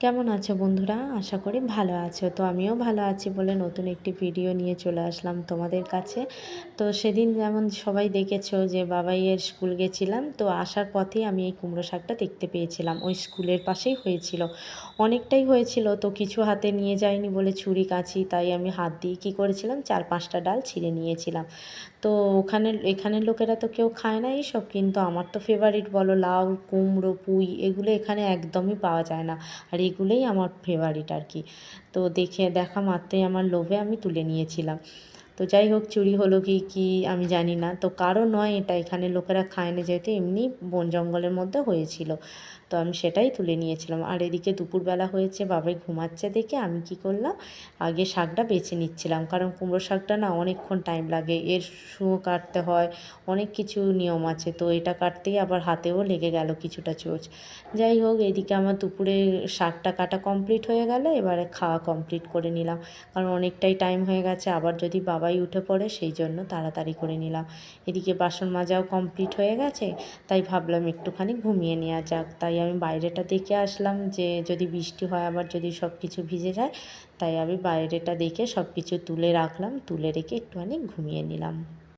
কেমন আছো বন্ধুরা? আশা করি ভালো আছো। তো আমিও ভালো আছি বলে নতুন একটি ভিডিও নিয়ে চলে আসলাম তোমাদের কাছে। তো সেদিন যেমন সবাই দেখেছ যে বাবাইয়ের স্কুল গেছিলাম, তো আসার পথেই আমি এই কুমড়ো শাকটা দেখতে পেয়েছিলাম। ওই স্কুলের পাশেই হয়েছিল। অনেকটাই হয়েছিল, তো কিছু হাতে নিয়ে যায়নি বলে ছুরি কাছি তাই আমি হাত দিয়ে কী করেছিলাম, চার পাঁচটা ডাল ছিঁড়ে নিয়েছিলাম। তো ওখানে, এখানের লোকেরা তো কেউ খায় না এইসব, কিন্তু আমার তো ফেভারিট বলো, লাউ, কুমড়ো, পুঁই, এগুলো এখানে একদমই পাওয়া যায় না। আর এগুলোই আমার ফেভারিট আর কি। তো দেখে দেখা মাত্রই আমার লোভে আমি তুলে নিয়েছিলাম। তো যাই হোক, চুরি হলো কি কি আমি জানি না। তো কারও নয় এটা, এখানে লোকেরা খায় না যেহেতু এমনি বন জঙ্গলের মধ্যে হয়েছিল। তো আমি সেটাই তুলে নিয়েছিলাম। আর এদিকে দুপুরবেলা হয়েছে, বাবাই ঘুমাচ্ছে দেখে, আমি কি করলাম, আগে শাকটা বেছে নিচ্ছিলাম। কারণ কুমড়ো শাকটা না অনেকক্ষণ টাইম লাগে, এর শুঁয়ো কাটতে হয়, অনেক কিছু নিয়ম আছে। তো এটা কাটতেই আবার হাতেও লেগে গেল কিছুটা চোচ। যাই হোক, এদিকে আমার দুপুরে শাকটা কাটা কমপ্লিট হয়ে গেল, এবারে খাওয়া কমপ্লিট করে নিলাম। কারণ অনেকটাই টাইম হয়ে গেছে, আবার যদি বাবাই উঠে পড়ে, সেই জন্য তাড়াতাড়ি করে নিলাম। এদিকে বাসন মাজাও কমপ্লিট হয়ে গেছে, তাই ভাবলাম একটুখানি ঘুমিয়ে নেওয়া যাক। তাই আমি বাইরেটা দেখে আসলাম যে, যদি বৃষ্টি হয় আবার যদি সব কিছু ভিজে যায়, তাই আমি বাইরেটা দেখে সব কিছু তুলে রাখলাম, তুলে রেখে একটুখানি ঘুমিয়ে নিলাম।